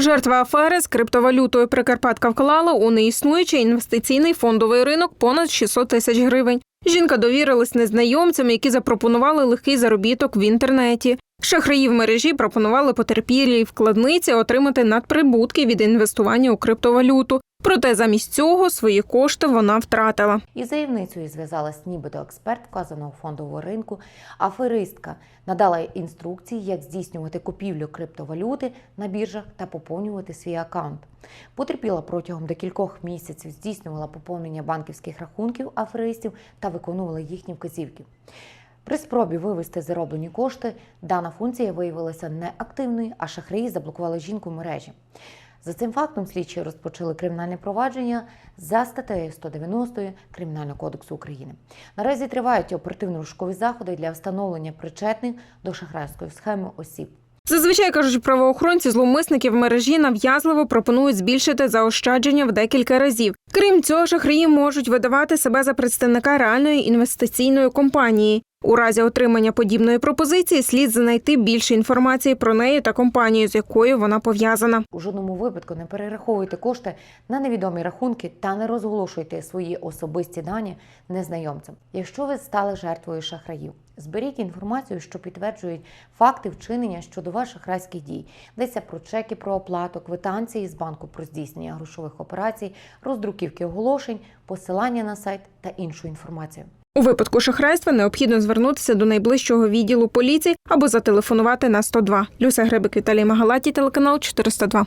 Жертва афери з криптовалютою Прикарпатка вклала у неіснуючий інвестиційний фондовий ринок понад 600 тисяч гривень. Жінка довірилась незнайомцям, які запропонували легкий заробіток в інтернеті. Шахраї в мережі пропонували потерпілій вкладниці отримати надприбутки від інвестування у криптовалюту. Проте замість цього свої кошти вона втратила. Із заявницею зв'язалась нібито експерт вказаного фондового ринку. Аферистка надала інструкції, як здійснювати купівлю криптовалюти на біржах та поповнювати свій аккаунт. Потерпіла протягом декількох місяців, здійснювала поповнення банківських рахунків аферистів та виконувала їхні вказівки. При спробі вивести зароблені кошти дана функція виявилася неактивною, а шахраї заблокували жінку мережі. За цим фактом слідчі розпочали кримінальне провадження за статтею 190 Кримінального кодексу України. Наразі тривають оперативно-розшукові заходи для встановлення причетних до шахрайської схеми осіб. Зазвичай кажуть правоохоронці, зловмисники в мережі нав'язливо пропонують збільшити заощадження в декілька разів. Крім цього, шахраї можуть видавати себе за представника реальної інвестиційної компанії. У разі отримання подібної пропозиції слід знайти більше інформації про неї та компанію, з якою вона пов'язана. У жодному випадку не перераховуйте кошти на невідомі рахунки та не розголошуйте свої особисті дані незнайомцям. Якщо ви стали жертвою шахраїв, зберіть інформацію, що підтверджують факти вчинення щодо ваших шахрайських дій. Йдеться про чеки про оплату, квитанції з банку про здійснення грошових операцій, роздруківки оголошень, посилання на сайт та іншу інформацію. У випадку шахрайства необхідно звернутися до найближчого відділу поліції або зателефонувати на 102. Люся Гребик, Віталій Магалаті, телеканал 402.